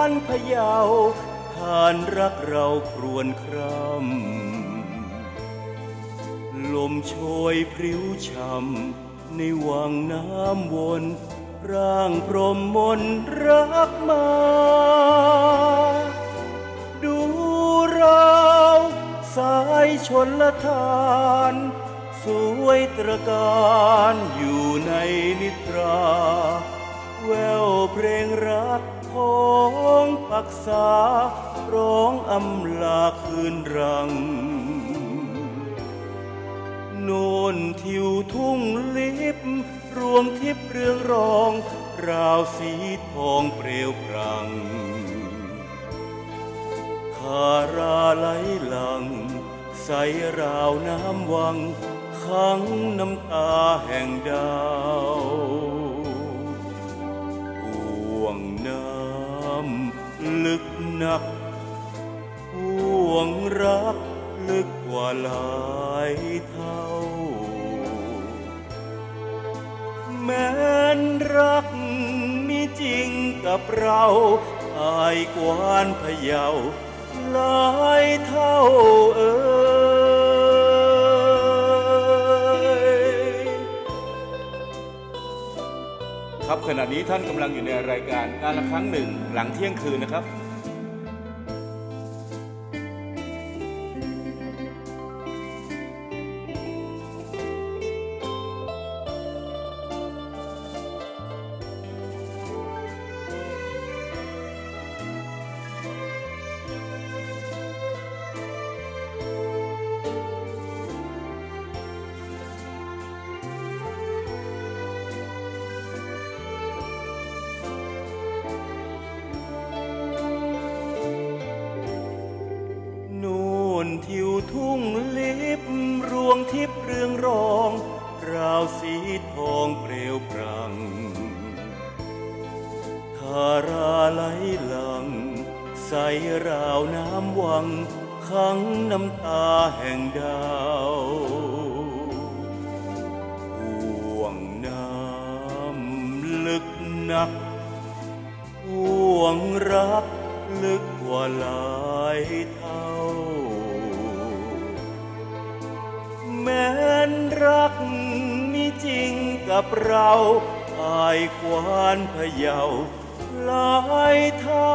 านพะเยาทานรักเราครวนครำลมโชยพริ้วช่ำในวังน้ำวน ร่างพรหมมนรักมา ดูเราสายชนละทาน สวยตระการอยู่ในนิตรา ของปักษา ร้องอำลาคืนรัง โนนทิวทุ่งลิบ รวงทิพย์เรืองรอง ราวสีทองเปลวพรัง คาราไหลหลัง ใสราวน้ำวังขังน้ำตาแห่งดาว ลึกหนักห่วงรักลึกกว่าหลายเท่า แม้นรักมีจริงกับเราอายกวานพะเยาหลายเท่าเอ่ย ขณะนี้ท่านกำลังอยู่ในรายการการละครั้งหนึ่งหลังเที่ยงคืนนะครับ วงทิพย์เรืองรองราวสีทองเปลวปรังทาราไหลหลัง ใสราวน้ำวังขังน้ำตาแห่งดาวห่วงน้ำลึกนักห่วงรักลึกกว่าหลายเท่า ริงกับเราอายควานพะเยาหลายเท่า